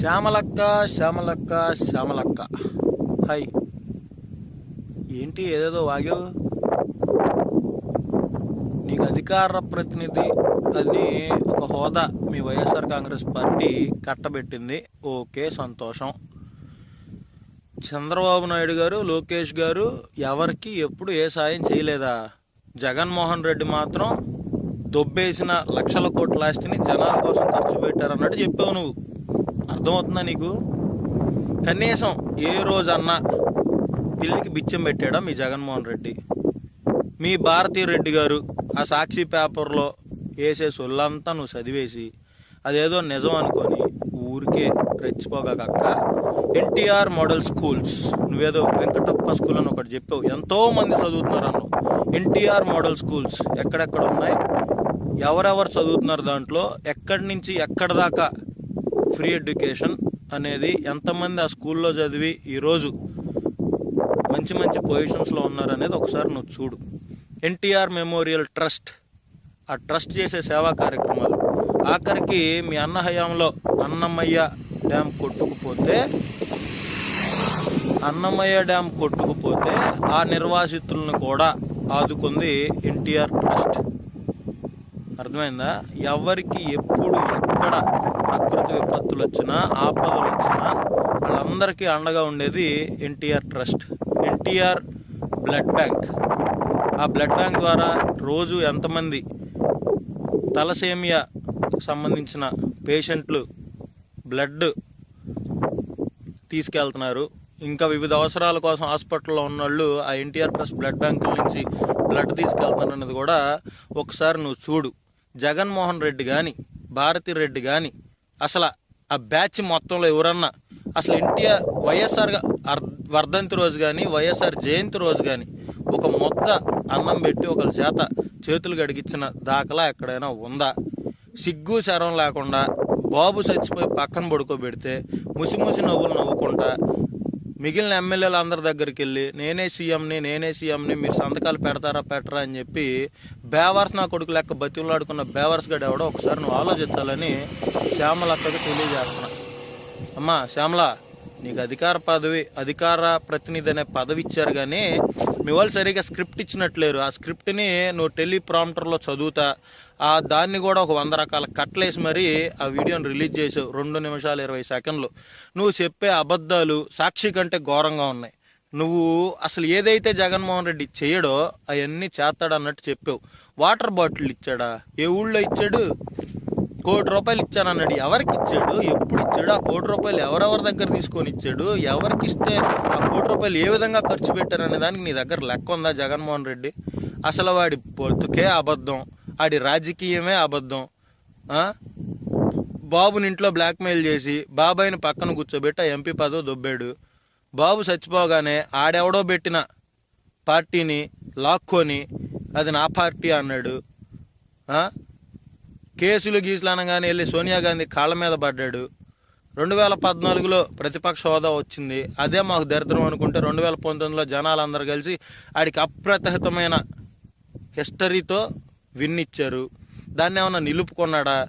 శ్యామలక్క శ్యామలక్క శ్యామలక్క. Hi ఏంటి ఏదేదో వాగావు నీకు అధికార ప్రతినిధి అని ఒక హోదా మీ వైఎస్ఆర్ కాంగ్రెస్ పార్టీ కట్టబెట్టింది. ఓకే సంతోషం. చంద్రబాబు నాయుడు గారు లోకేష్ గారు ఎవరికి ఎప్పుడు ఏ సాయం చేయలేదా? జగన్మోహన్ రెడ్డి మాత్రం దొబ్బేసిన లక్షల కోట్ల ఆస్తిని జనాల కోసం ఖర్చు పెట్టారన్నట్టు చెప్పావు నువ్వు. అర్థమవుతుందా నీకు? కనీసం ఏ రోజన్నా పిల్లికి బిచ్చం పెట్టాడా మీ జగన్మోహన్ రెడ్డి? మీ భారతీ రెడ్డి గారు ఆ సాక్షి పేపర్లో వేసే సొల్లంతా నువ్వు చదివేసి అదేదో నిజం అనుకొని ఊరికే రెచ్చిపోగక్క ఎన్టీఆర్ మోడల్ స్కూల్స్ నువ్వేదో వెంకటప్ప స్కూల్ అని ఒకటి చెప్పావు. ఎంతోమంది చదువుతున్నారు అన్నావు ఎన్టీఆర్ మోడల్ స్కూల్స్ ఎక్కడెక్కడ ఉన్నాయి? ఎవరెవరు చదువుతున్నారు దాంట్లో? ఎక్కడి నుంచి ఎక్కడి దాకా ఫ్రీ ఎడ్యుకేషన్ అనేది ఎంతమంది ఆ స్కూల్లో చదివి ఈరోజు మంచి మంచి పొజిషన్స్లో ఉన్నారు అనేది ఒకసారి నువ్వు చూడు. ఎన్టీఆర్ మెమోరియల్ ట్రస్ట్ ఆ ట్రస్ట్ చేసే సేవా కార్యక్రమాలు. ఆఖరికి మీ అన్న హయాంలో అన్నమయ్య డ్యామ్ కొట్టుకుపోతే అన్నమయ్య డ్యామ్ కొట్టుకుపోతే ఆ నిర్వాసితులను కూడా ఆదుకుంది ఎన్టీఆర్ ట్రస్ట్. అర్థమైందా? ఎవరికి ఎప్పుడు ఎక్కడ ప్రకృతి విపత్తులు వచ్చినా ఆపదలు వచ్చినా వాళ్ళందరికీ అండగా ఉండేది NTR trust NTR blood bank. ఆ బ్లడ్ బ్యాంక్ ద్వారా రోజు ఎంతమంది తలసేమియా సంబంధించిన పేషెంట్లు బ్లడ్ తీసుకెళ్తున్నారు. ఇంకా వివిధ అవసరాల కోసం హాస్పిటల్లో ఉన్నోళ్ళు ఆ ఎన్టీఆర్ ట్రస్ట్ బ్లడ్ బ్యాంకుల నుంచి బ్లడ్ తీసుకెళ్తున్నారు అన్నది కూడా ఒకసారి నువ్వు చూడు. జగన్మోహన్ రెడ్డి కానీ భారతి రెడ్డి కానీ అసలు ఆ బ్యాచ్ మొత్తంలో ఎవరన్నా అసలు ఎన్టీఆర్ వైఎస్ఆర్ అర్- వర్ధంతి రోజు కానీ వైఎస్ఆర్ జయంతి రోజు కానీ ఒక మొద్ద అన్నం పెట్టి ఒకరి చేత చేతులు గడిగించిన దాఖలా ఎక్కడైనా ఉందా? సిగ్గు శరం లేకుండా బాబు చచ్చిపోయి పక్కన పడుకోబెడితే ముసి ముసి నవ్వులు నవ్వుకుంటా మిగిలిన ఎమ్మెల్యేలు అందరి దగ్గరికి వెళ్ళి నేనే సీఎంని నేనే సీఎంని మీరు సంతకాలు పెడతారా పెట్టరా అని చెప్పి బేవర్స్ నా కొడుకు లెక్క బతిలాడుకున్న బేవర్స్ గడ ఎవడో ఒకసారి నువ్వు ఆలోచించాలని శ్యామల అక్కడికి తెలియజేస్తున్నా. అమ్మా శ్యామల నీకు అధికార పదవి అధికార ప్రతినిధి అనే పదవి ఇచ్చారు కానీ మీ వాళ్ళు సరిగా స్క్రిప్ట్ ఇచ్చినట్లేరు. ఆ స్క్రిప్ట్ని నువ్వు టెలిప్రాంప్టర్లో చదువుతా ఆ దాన్ని కూడా ఒక వంద రకాల కట్లేసి మరీ ఆ వీడియోని రిలీజ్ చేసావు. రెండు నిమిషాలు ఇరవై సెకండ్లు. నువ్వు చెప్పే అబద్ధాలు సాక్షి కంటే ఘోరంగా ఉన్నాయి. నువ్వు అసలు ఏదైతే జగన్మోహన్ రెడ్డి చేయడో అవన్నీ చేస్తాడు అన్నట్టు చెప్పావు. వాటర్ బాటిల్ ఇచ్చాడా? ఏ ఊళ్ళో ఇచ్చాడు? కోటి రూపాయలు ఇచ్చాను అన్నాడు ఎవరికి ఇచ్చాడు? ఎప్పుడు ఇచ్చాడు? ఆ కోటి రూపాయలు ఎవరెవరి దగ్గర తీసుకొని ఇచ్చాడు? ఎవరికి ఇస్తే ఆ కోటి రూపాయలు ఏ విధంగా ఖర్చు పెట్టారు అనే దానికి నీ దగ్గర లెక్క ఉందా జగన్మోహన్ రెడ్డి? అసలు వాడి బతుకే అబద్ధం. ఆడి రాజకీయమే అబద్ధం. బాబుని ఇంట్లో బ్లాక్మెయిల్ చేసి బాబాయిని పక్కన కూర్చోబెట్టి ఆ ఎంపీ పదవి దొబ్బాడు. బాబు చచ్చిపోగానే ఆడెవడో పెట్టిన పార్టీని లాక్కొని అది నా పార్టీ అన్నాడు. కేసులు గీసులు అనగానే వెళ్ళి సోనియా గాంధీ కాళ్ళ మీద పడ్డాడు. రెండు వేల పద్నాలుగులో ప్రతిపక్ష హోదా వచ్చింది. అదే మాకు దరిద్రం అనుకుంటే రెండు వేల పంతొమ్మిదిలో జనాలందరూ కలిసి ఆడికి అప్రతిహితమైన హిస్టరీతో విన్నిచ్చారు. దాన్ని ఏమైనా నిలుపుకున్నాడా?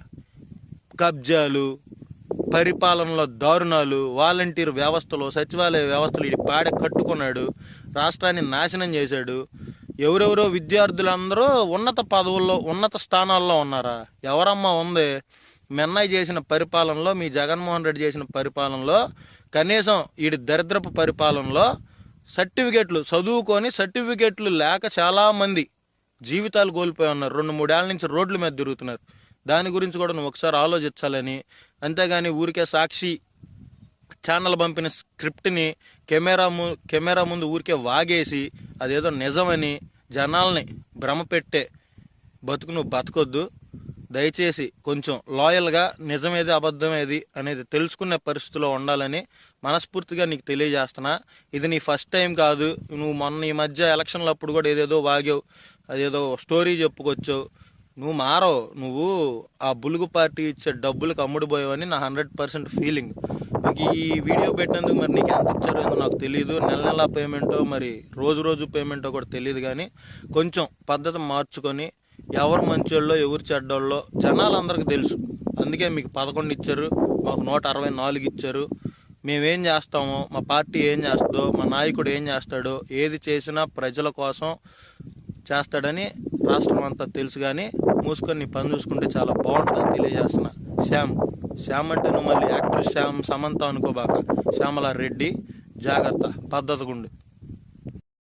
కబ్జాలు పరిపాలనలో దారుణాలు వాలంటీర్ వ్యవస్థలు సచివాలయ వ్యవస్థలు ఇది పాడ కట్టుకున్నాడు రాష్ట్రాన్ని నాశనం చేశాడు. ఎవరెవరో విద్యార్థులందరూ ఉన్నత పదవుల్లో ఉన్నత స్థానాల్లో ఉన్నారా? ఎవరమ్మా ఉంది? మెన్నయ్య చేసిన పరిపాలనలో మీ జగన్మోహన్ రెడ్డి చేసిన పరిపాలనలో కనీసం వీడి దరిద్రపు పరిపాలనలో సర్టిఫికెట్లు చదువుకొని సర్టిఫికెట్లు లేక చాలామంది జీవితాలు కోల్పోయి ఉన్నారు. రెండు మూడేళ్ళ నుంచి రోడ్ల మీద తిరుగుతున్నారు. దాని గురించి కూడా నువ్వు ఒకసారి ఆలోచించాలని. అంతేగాని ఊరికే సాక్షి ఛానల్ పంపిన స్క్రిప్ట్ని కెమెరా ము కెమెరా ముందు ఊరికే వాగేసి అదేదో నిజమని జనాల్ని భ్రమ పెట్టే బతుకు నువ్వు బతకొద్దు. దయచేసి కొంచెం లాయల్గా నిజమేది అబద్ధమేది అనేది తెలుసుకునే పరిస్థితిలో ఉండాలని మనస్ఫూర్తిగా నీకు తెలియజేస్తున్నా. ఇది నీ ఫస్ట్ టైం కాదు. నువ్వు మొన్న ఈ మధ్య ఎలక్షన్లప్పుడు కూడా ఏదేదో వాగావు. అదేదో స్టోరీ చెప్పుకొచ్చావు. నువ్వు మారవు. నువ్వు ఆ బులుగు పార్టీ ఇచ్చే డబ్బులకు అమ్ముడుపోయావని నా హండ్రెడ్ పర్సెంట్ ఫీలింగ్. మీకు ఈ వీడియో పెట్టినందుకు మరి నీకు ఎంత ఇచ్చారో ఏందో నాకు తెలియదు నెల నెల పేమెంటో మరి రోజు రోజు పేమెంటో కూడా తెలియదు కానీ కొంచెం పద్ధతి మార్చుకొని ఎవరు మంచోళ్ళో ఎవరు చెడ్డోళ్ళో జనాలందరికీ తెలుసు. అందుకే మీకు పదకొండు ఇచ్చారు మాకు నూట అరవై నాలుగు ఇచ్చారు. మేమేం చేస్తామో మా పార్టీ ఏం చేస్తుందో మా నాయకుడు ఏం చేస్తాడో ఏది చేసినా ప్రజల కోసం చేస్తాడని రాష్ట్రం అంతా తెలుసు కానీ మూసుకొని నీ పని చూసుకుంటే చాలా బాగుంటుందని తెలియజేస్తున్నా శ్యామ్. శ్యామ్ అంటే నువ్వు మళ్ళీ యాక్టర్ శ్యామ్ సమంత అనుకోబాక. శ్యామల రెడ్డి జాగ్రత్త పద్ధతిగుండు